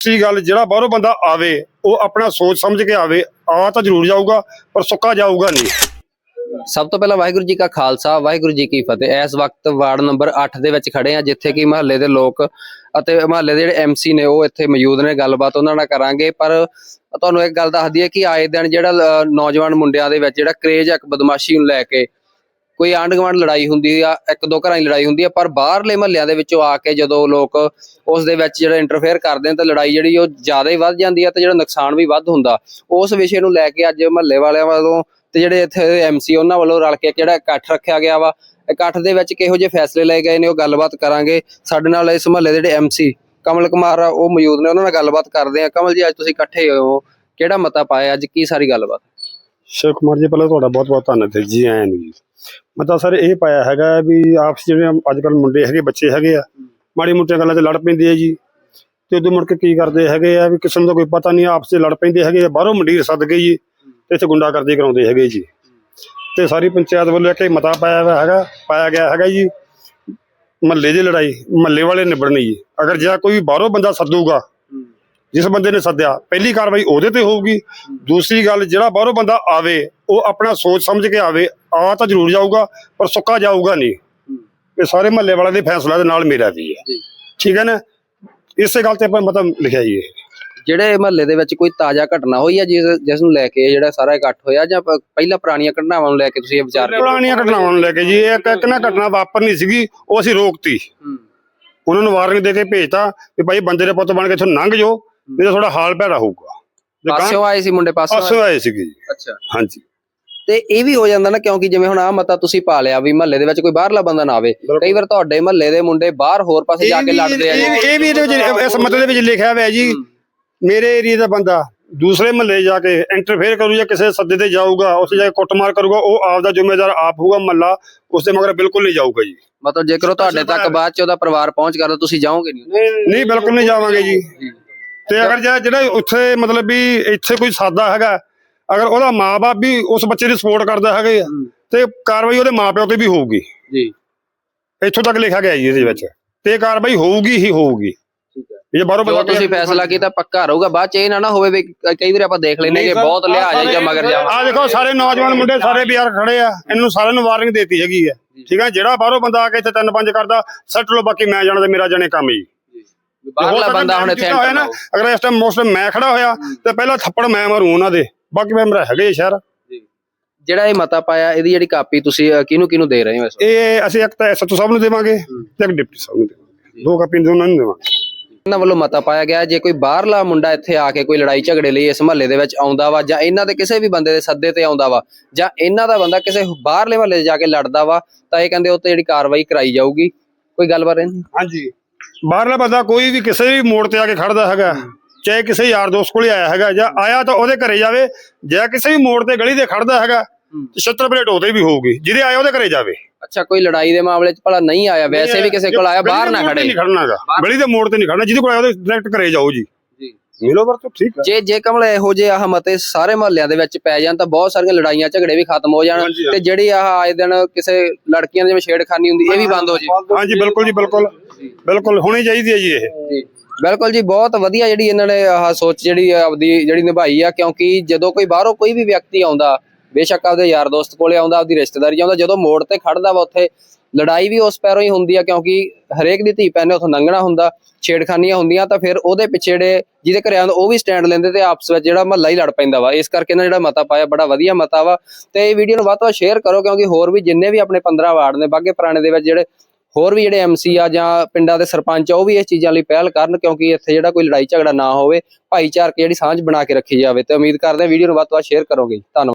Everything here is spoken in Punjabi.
ਸੀ ਗੱਲ, ਜਿਹੜਾ ਬਾਹਰੋਂ ਬੰਦਾ ਆਵੇ, ਉਹ ਆਪਣਾ ਸੋਚ ਸਮਝ ਕੇ ਆਵੇ, ਆ ਤਾਂ ਜ਼ਰੂਰ ਜਾਊਗਾ, ਪਰ ਸੁੱਕਾ ਜਾਊਗਾ ਨਹੀਂ। ਸਭ ਤੋਂ ਪਹਿਲਾਂ ਵਾਹਿਗੁਰੂ ਜੀ ਕਾ ਖਾਲਸਾ, ਵਾਹਿਗੁਰੂ ਜੀ ਕੀ ਫਤਿਹ। ਇਸ ਵਕਤ ਵਾਰਡ ਨੰਬਰ 8 ਦੇ ਵਿੱਚ ਖੜੇ ਆ ਜਿੱਥੇ ਕਿ ਮਹੱਲੇ ਦੇ ਲੋਕ ਅਤੇ ਮਹੱਲੇ ਦੇ ਜਿਹੜੇ ਐਮਸੀ ਨੇ, ਉਹ ਇੱਥੇ ਮੌਜੂਦ ਨੇ। ਗੱਲਬਾਤ ਉਹਨਾਂ ਨਾਲ ਕਰਾਂਗੇ, ਪਰ ਤੁਹਾਨੂੰ ਇੱਕ ਗੱਲ ਦੱਸਦੀ ਹੈ ਕਿ ਆਏ ਦਿਨ ਜਿਹੜਾ ਨੌਜਵਾਨ ਮੁੰਡਿਆਂ ਦੇ ਵਿੱਚ ਜਿਹੜਾ ਕਰੇਜ ਇੱਕ ਬਦਮਾਸ਼ੀ ਨੂੰ ਲੈ ਕੇ ਕੋਈ ਆਂਢ ਗੁਆਂਢ ਲੜਾਈ ਹੁੰਦੀ ਆ, ਇੱਕ ਦੋ ਘਰਾਂ ਦੀ ਲੜਾਈ ਹੁੰਦੀ ਆ, ਪਰ ਬਾਹਰਲੇ ਮਹੱਲਿਆਂ ਦੇ ਵਿੱਚੋਂ ਆ ਕੇ ਜਦੋਂ ਲੋਕ ਉਸ ਦੇ ਵਿੱਚ ਜਿਹੜਾ ਇੰਟਰਫੇਅਰ ਕਰਦੇ ਨੇ, ਤਾਂ ਲੜਾਈ ਜਿਹੜੀ ਉਹ ਜ਼ਿਆਦਾ ਹੀ ਵੱਧ ਜਾਂਦੀ ਆ ਤੇ ਜਿਹੜਾ ਨੁਕਸਾਨ ਵੀ ਵੱਧ ਹੁੰਦਾ। ਉਸ ਵਿਸ਼ੇ ਨੂੰ ਲੈ ਕੇ ਅੱਜ ਮਹੱਲੇ ਵਾਲਿਆਂ ਵੱਲੋਂ ਤੇ ਜਿਹੜੇ ਇੱਥੇ ਐਮਸੀ ਉਹਨਾਂ ਵੱਲੋਂ ਰਲ ਕੇ ਜਿਹੜਾ ਇਕੱਠ ਰੱਖਿਆ ਗਿਆ ਵਾ, ਇਕੱਠ ਦੇ ਵਿੱਚ ਕਿਹੋ ਜਿਹੇ ਫੈਸਲੇ ਲਏ ਗਏ ਨੇ, ਉਹ ਗੱਲਬਾਤ ਕਰਾਂਗੇ। ਸਾਡੇ ਨਾਲ ਇਸ ਮਹੱਲੇ ਦੇ ਜਿਹੜੇ ਐਮਸੀ ਕਮਲ ਕੁਮਾਰ ਆ, ਉਹ ਮੌਜੂਦ ਨੇ, ਉਹਨਾਂ ਨਾਲ ਗੱਲਬਾਤ ਕਰਦੇ ਆ। ਕਮਲ ਜੀ, ਅੱਜ ਤੁਸੀਂ ਇਕੱਠੇ ਹੋਏ ਹੋ, ਕਿਹੜਾ ਮਤਾ ਪਾਇਆ, ਅੱਜ ਕੀ ਸਾਰੀ ਗੱਲਬਾਤ? ਸ਼ਿਵ ਕੁਮਾਰ ਜੀ, ਪਹਿਲਾਂ ਤੁਹਾਡਾ ਬਹੁਤ ਬਹੁਤ ਧੰਨਵਾਦ ਹੈ ਜੀ, ਆਇਆਂ ਨੂੰ ਜੀ। ਮੈਂ ਤਾਂ ਸਰ ਇਹ ਪਾਇਆ ਹੈਗਾ ਵੀ ਆਪਸ ਜਿਹੜੇ ਅੱਜ ਕੱਲ ਮੁੰਡੇ ਹੈਗੇ, ਬੱਚੇ ਹੈਗੇ ਆ ਮਾੜੀ ਮੋਟੀਆਂ ਗੱਲਾਂ 'ਚ ਲੜ ਪੈਂਦੇ ਆ ਜੀ। ਤੇ ਉਦੋਂ ਮੁੜ ਕੇ ਕੀ ਕਰਦੇ ਹੈਗੇ ਆ ਵੀ ਕਿਸੇ ਨੂੰ ਤਾਂ ਕੋਈ ਪਤਾ ਨਹੀਂ, ਆਪਸ 'ਚ ਲੜ ਪੈਂਦੇ ਹੈਗੇ ਆ, ਬਾਹਰੋਂ ਮੰਡੀਰ ਸੱਦ ਕੇ ਜੀ, ਤੇ ਇੱਥੇ ਗੁੰਡਾਗਰਦੀ ਕਰਾਉਂਦੇ ਹੈਗੇ ਜੀ। ਤੇ ਸਾਰੀ ਪੰਚਾਇਤ ਵੱਲੋਂ ਇੱਕ ਮਤਾ ਪਾਇਆ ਹੋਇਆ ਹੈਗਾ, ਪਾਇਆ ਗਿਆ ਹੈਗਾ ਜੀ, ਮਹੱਲੇ ਦੀ ਲੜਾਈ, ਮਹੱਲੇ ਵਾਲੇ ਨਿਬੜਨੀ ਜੀ ਅਗਰ ਜੇ ਕੋਈ ਬਾਹਰੋਂ ਬੰਦਾ ਸੱਦੂਗਾ ਜਿਸ ਬੰਦੇ ਨੇ ਸੱਦਿਆ ਪਹਿਲੀ ਕਾਰਵਾਈ ਉਹਦੇ ਤੇ ਹੋਊਗੀ। ਦੂਸਰੀ ਗੱਲ ਜਿਹੜਾ ਬਾਹਰੋਂ ਬੰਦਾ ਆਵੇ ਉਹ ਆਪਣਾ ਸੋਚ ਸਮਝ ਕੇ ਆਵੇ ਆ ਤਾਂ ਜ਼ਰੂਰ ਜਾਊਗਾ ਪਰ ਸੁੱਕਾ ਜਾਊਗਾ ਨਹੀਂ। ਇਹ ਸਾਰੇ ਮਹੱਲੇ ਵਾਲਿਆਂ ਦੇ ਫੈਸਲਾ ਦੇ ਨਾਲ ਮੇਰਾ ਵੀ ਹੈ। ਠੀਕ ਹੈ ਨਾ? ਇਸੇ ਗੱਲ ਤੇ ਆਪਾਂ ਮਤਲਬ ਲਿਖਿਆ ਜੀ ਇਹ ਜਿਹੜੇ ਮਹੱਲੇ ਦੇ ਵਿੱਚ ਕੋਈ ਤਾਜ਼ਾ ਘਟਨਾ ਹੋਈ ਆ ਜਿਸ ਜਿਸ ਨੂੰ ਲੈ ਕੇ ਜਿਹੜਾ ਸਾਰਾ ਇਕੱਠ ਹੋਇਆ ਜਾਂ ਪਹਿਲਾਂ ਪੁਰਾਣੀਆਂ ਘਟਨਾਵਾਂ ਨੂੰ ਲੈ ਕੇ ਤੁਸੀਂ ਇਹ ਵਿਚਾਰ ਪੁਰਾਣੀਆਂ ਘਟਨਾਵਾਂ ਨੂੰ ਲੈ ਕੇ ਜੀ ਇਹ ਇੱਕ ਇੱਕ ਨਾ ਘਟਨਾ ਵਾਪਰਨੀ ਸੀਗੀ ਉਹ ਅਸੀਂ ਰੋਕਤੀ। ਉਹਨਾਂ ਨੂੰ ਵਾਰਨਿੰਗ ਦੇ ਕੇ ਭੇਜਤਾ ਵੀ ਭਾਈ ਬੰਦੇ ਦੇ ਪੁੱਤ ਬਣ ਕੇ ਇੱਥੋਂ ਲੰਘ ਜਾਓ। ਨਹੀਂ ਤਾਂ ਤੁਹਾਡਾ ਹਾਲ ਭੈੜਾ ਹੋਊਗਾ। ਪਾਸਿਓਂ ਆਏ ਸੀ ਮੁੰਡੇ ਆਏ? ਪਾਸੋਂ ਆਏ? ਸੀਗੇ ਜੀ। ਅੱਛਾ। ਹਾਂਜੀ। ਤੇ ਇਹ ਵੀ ਹੋ ਜਾਂਦਾ ਨਾ ਕਿਉਂਕਿ ਜਿਵੇਂ ਹੁਣ ਆ ਮਤਾ ਤੁਸੀਂ ਪਾ ਲਿਆ ਵੀ ਮਹੱਲੇ ਦੇ ਵਿੱਚ ਕੋਈ ਬਾਹਰਲਾ ਬੰਦਾ ਨਾ ਆਵੇ ਕਈ ਵਾਰ ਤੁਹਾਡੇ ਮਹੱਲੇ ਦੇ ਮੁੰਡੇ ਬਾਹਰ ਹੋਰ ਪਾਸੇ ਜਾ ਕੇ ਲੜਦੇ ਆ ਇਹ ਵੀ- ਇਹ ਵੀ ਇਹਦੇ ਵਿੱਚ ਇਸ ਮਤੇ ਦੇ ਵਿੱਚ ਲਿਖਿਆ ਹੋਇਆ ਜੀ ਮੇਰੇ ਏਰੀਆ ਦਾ ਬੰਦਾ ਦੂਸਰੇ ਮਹੱਲੇ ਜਾ ਕੇ ਇੰਟਰਫੇਅਰ ਕਰੂ ਜਾਂ ਕਿਸੇ ਸੱਦੇ ਤੇ ਜਾਊਗਾ ਉੱਥੇ ਜਾ ਕੇ ਕੁੱਟਮਾਰ ਕਰੂਗਾ ਉਹ ਆਪ ਦਾ ਜ਼ਿੰਮੇਦਾਰ ਆਪ ਹੋਊਗਾ ਮਹੱਲਾ ਉਸ ਦੇ ਮਗਰ ਬਿਲਕੁਲ ਨਹੀਂ ਜਾਊਗਾ ਜੀ। ਮਤਲਬ ਜੇਕਰ ਉਹ ਤੁਹਾਡੇ ਤੱਕ ਬਾਅਦ ਚ ਉਹਦਾ ਪਰਿਵਾਰ ਪਹੁੰਚ ਕਰਦਾ ਤੁਸੀਂ ਜਾਓਗੇ ਨਹੀਂ? ਨਹੀਂ ਬਿਲਕੁਲ ਨਹੀਂ ਜਾਵਾਂਗੇ ਜੀ। ਤੇ ਅਗਰ ਜੇ ਜਿਹੜਾ ਉੱਥੇ ਮਤਲਬ ਵੀ ਇੱਥੇ ਕੋਈ ਸਾਦਾ ਹੈਗਾ ਅਗਰ ਉਹਦਾ ਮਾਪੇ ਵੀ ਉਸ ਬੱਚੇ ਦੀ ਸਪੋਰਟ ਕਰਦਾ ਹੈਗੇ ਆ ਤੇ ਕਾਰਵਾਈ ਉਹਦੇ ਮਾਪਿਆਂ ਤੇ ਵੀ ਹੋਊਗੀ। ਜੀ। ਇੱਥੋਂ ਤੱਕ ਲਿਖਿਆ ਗਿਆ ਜੀ ਇਹਦੇ ਵਿੱਚ। ਤੇ ਕਾਰਵਾਈ ਹੋਊਗੀ ਹੀ ਹੋਊਗੀ। ਠੀਕ ਹੈ। ਜੇ ਬਾਹਰੋਂ ਬੰਦਾ ਤੁਸੀਂ ਫੈਸਲਾ ਕੀਤਾ ਪੱਕਾ ਰਹੂਗਾ ਬਾਅਦ ਚ ਇਹ ਨਾ ਨਾ ਹੋਵੇ ਵੀ ਕਈ ਵਾਰ ਆਪਾਂ ਦੇਖ ਲੈਨੇ ਕਿ ਬਹੁਤ ਲਿਆ ਜਾਈ ਜਾਂ ਮਗਰ ਜਾਵਾ। ਆ ਦੇਖੋ ਸਾਰੇ ਨੌਜਵਾਨ ਮੁੰਡੇ ਸਾਰੇ ਬਿਆਰ ਖੜੇ ਆ ਇਹਨੂੰ ਸਾਰਿਆਂ ਨੂੰ ਵਾਰਨਿੰਗ ਦੇਤੀ ਹੈਗੀ ਹੈ ਠੀਕ ਹੈ ਜਿਹੜਾ ਬਾਹਰੋਂ ਬੰਦਾ ਆ ਕੇ ਇੱਥੇ ਤਿੰਨ ਪੰਜ ਕਰਦਾ ਸੱਟ ਲੋ ਬਾਕੀ ਮੈਂ ਜਾਣਾ ਤੇ ਮੇਰਾ ਜਾਣੇ ਕੰਮ ਜੀ ਬਾਹਰਲਾ ਬੰਦਾ ਹੁਣ ਇੱਥੇ ਹੋਇਆ ਨਾ ਅਗਰ ਇਸ ਟਾਈਮ ਮੋਸਟ ਮੈਂ ਖੜਾ ਹੋਇਆ ਤੇ ਪਹਿਲਾਂ ਥੱਪੜ ਮੈਂ ਮਾਰੂ ਉਹਨਾਂ ਦੇ। ਬਾਕੀ ਮੈਂਬਰ ਹੈਗੇ ਸ਼ਹਿਰ। ਜਿਹੜਾ ਇਹ ਮਤਾ ਪਾਇਆ ਇਹਦੀ ਜਿਹੜੀ ਕਾਪੀ ਤੁਸੀਂ ਕਿਹਨੂੰ ਕਿਹਨੂੰ ਦੇ ਰਹੇ ਹੋ ਇਸ? ਇਹ ਅਸੀਂ ਇੱਕ ਤਾਂ ਐਸਐਚਓ ਸਾਹਿਬ ਨੂੰ ਦੇਵਾਂਗੇ ਤੇ ਇੱਕ ਡਿਪਟੀ ਸਾਹਿਬ ਨੂੰ ਦੇਵਾਂਗੇ। ਦੋ ਕਾਪੀਆਂ ਦੋਨਾਂ ਨੂੰ ਦੇਵਾਂਗੇ। ਇਹਨਾਂ ਵੱਲੋਂ ਮਤਾ ਪਾਇਆ ਗਿਆ ਜੇ ਕੋਈ ਬਾਹਰਲਾ ਮੁੰਡਾ ਇੱਥੇ ਆ ਕੇ ਕੋਈ ਲੜਾਈ ਝਗੜੇ ਲਈ ਇਸ ਮਹੱਲੇ ਦੇ ਵਿੱਚ ਆਉਂਦਾ ਵਾ ਜਾਂ ਇਹਨਾਂ ਦੇ ਕਿਸੇ ਵੀ ਬੰਦੇ ਦੇ ਸੱਦੇ ਤੇ ਆਉਂਦਾ ਵਾ ਜਾਂ ਇਹਨਾਂ ਦਾ ਬੰਦਾ ਕਿਸੇ ਬਾਹਰਲੇ ਮਹੱਲੇ ਜਾ ਕੇ ਲੜਦਾ ਵਾ ਤਾਂ ਇਹ ਕਹਿੰਦੇ ਉੱਤੇ ਜਿਹੜੀ ਕਾਰਵਾਈ ਕਰਾਈ ਜਾਊਗੀ। ਕੋਈ ਗੱਲਬਾਤ ਰਹਿੰਦੀ? ਹਾਂਜੀ। ਬਾਹਰਲਾ ਬੰਦਾ ਕੋਈ ਵੀ ਕਿਸੇ ਵੀ ਮੋੜ ਤੇ ਆ ਕੇ ਖੜਦਾ ਹੈਗਾ ਚਾਹੇ ਕਿਸੇ ਯਾਰ ਦੋਸਤ ਕੋਲੇ ਆਇਆ ਹੈਗਾ ਜਾਂ ਆਇਆ ਤਾਂ ਉਹਦੇ ਘਰੇ ਜਾਵੇ ਜਾਂ ਕਿਸੇ ਵੀ ਮੋੜ ਤੇ ਗਲੀ ਦੇ ਖੜਦਾ ਹੈਗਾ ਤੇ ਛੱਤਰ ਪਲੇਟ ਉਹਦੇ ਵੀ ਹੋਊਗੀ ਜਿਹਦੇ ਆਇਆ ਉਹਦੇ ਘਰੇ ਜਾਵੇ। ਅੱਛਾ ਕੋਈ ਲੜਾਈ ਦੇ ਮਾਮਲੇ 'ਚ ਭਲਾ ਨਹੀਂ ਆਇਆ ਵੈਸੇ ਵੀ ਕਿਸੇ ਕੋਲ ਆਇਆ ਬਾਹਰ ਨਾ ਖੜੇ। ਨਹੀਂ ਖੜਨਾਗਾ। ਗਲੀ ਦੇ ਮੋੜ ਤੇ ਨਹੀਂ ਖੜਨਾ ਜਿਹਦੇ ਕੋਲ ਆਇਆ ਉਹਦੇ ਡਾਇਰੈਕਟ ਘਰੇ ਜਾਓ ਜੀ। ਮਿਲੋ ਵਰ ਤਾਂ ਠੀਕ ਹੈ ਜੇ ਜੇ ਕਮਲ ਇਹੋ ਜਿਹੇ ਆਹ ਮਤੇ ਸਾਰੇ ਮਹੱਲਿਆਂ ਦੇ ਵਿੱਚ ਪੈ ਜਾਣ ਤਾਂ ਬਹੁਤ ਸਾਰੀਆਂ ਲੜਾਈਆਂ ਝਗੜੇ ਵੀ ਖਤਮ ਹੋ ਜਾਣ ਤੇ ਜਿਹੜੀ ਆਹ ਆਏ ਦਿਨ ਕਿਸੇ ਲੜਕੀਆਂ ਦੀ ਜਿਵੇਂ ਛੇੜਖਾਨੀ ਹੁੰਦੀ ਇਹ ਵੀ ਬੰਦ ਹੋ ਜੇ। ਹਾਂਜੀ ਬਿਲਕੁਲ ਜੀ ਬਿਲਕੁਲ। ਬਿਲਕੁਲ ਹੋਣੀ ਚਾਹੀਦੀ ਹੈ ਜੀ ਇਹ। ਜੀ। ਬਿਲਕੁਲ ਜੀ ਬਹੁਤ ਵਧੀਆ ਜਿਹੜੀ ਇਹਨਾਂ ਨੇ ਆਹ ਸੋਚ ਜਿਹੜੀ ਆਪਦੀ ਜਿਹੜੀ ਨਿਭਾਈ ਆ ਕਿਉਂਕਿ ਜਦੋਂ ਕੋਈ ਬਾਹਰੋਂ ਕੋਈ ਵੀ ਵਿਅਕਤੀ ਆਉਂਦਾ ਬੇਸ਼ੱਕ ਆਪਦੇ ਯਾਰ ਦੋਸਤ ਕੋਲੇ ਆਉਂਦਾ ਆਪਦੀ ਰਿਸ਼ਤੇਦਾਰੀ ਆਉਂਦਾ ਜਦੋਂ ਮੋੜ ਤੇ ਖੜਦਾ ਵਾ ਉੱਥੇ ਲੜਾਈ ਵੀ ਉਸ ਪੈਰੋਂ ਹੀ ਹੁੰਦੀ ਆ, ਕਿਉਂਕਿ ਹਰੇਕ ਦੀ ਧੀ ਭੈਣ ਨੇ ਉੱਥੋਂ ਲੰਘਣਾ ਹੁੰਦਾ, ਛੇੜਖਾਨੀਆਂ ਹੁੰਦੀਆਂ, ਤਾਂ ਫਿਰ ਉਹਦੇ ਪਿੱਛੇ ਜਿਹੜੇ ਜਿਹਦੇ ਘਰੇ ਆਉਂਦਾ ਉਹ ਵੀ ਸਟੈਂਡ ਲੈਂਦੇ ਤੇ ਆਪਸ ਵਿੱਚ ਜਿਹੜਾ ਮਹੱਲਾ ਹੀ ਲੜ ਪੈਂਦਾ ਵਾ। ਇਸ ਕਰਕੇ ਨਾ ਜਿਹੜਾ ਮਤਾ ਪਾਇਆ ਬੜਾ ਵਧੀਆ ਮਤਾ ਵਾ। ਤੇ ਇਹ ਵੀਡੀਓ ਨੂੰ ਵੱਧ ਤੋਂ ਵੱਧ ਸ਼ੇਅਰ ਕਰੋ, ਕਿਉਂਕਿ ਹੋਰ ਵੀ ਜਿੰਨੇ ਵੀ ਆਪਣੇ 15 ਵਾਰਡ ਨੇ ਬਾਗੇ ਪੁਰਾਣੇ ਦੇ ਵਿੱਚ ਜਿਹੜੇ ਹੋਰ ਵੀ ਜਿਹੜੇ ਐਮਸੀ ਆ ਜਾਂ ਪਿੰਡਾਂ ਦੇ ਸਰਪੰਚ ਆ, ਉਹ ਵੀ ਇਸ ਚੀਜ਼ਾਂ ਲਈ ਪਹਿਲ ਕਰਨ, ਕਿਉਂਕਿ ਇੱਥੇ ਜਿਹੜਾ ਕੋਈ ਲੜਾਈ ਝਗੜਾ ਨਾ ਹੋਵੇ, ਭਾਈਚਾਰਕ ਜਿਹੜੀ ਸਾਂਝ ਬਣਾ ਕੇ ਰੱਖੀ ਜਾਵੇ। ਤੇ ਉਮੀਦ ਕਰਦੇ ਹਾਂ ਵੀਡੀਓ ਨੂੰ ਵੱਧ ਤੋਂ ਵੱਧ ਸ਼ੇਅਰ ਕਰੋਗੇ। ਧੰਨਵਾਦ।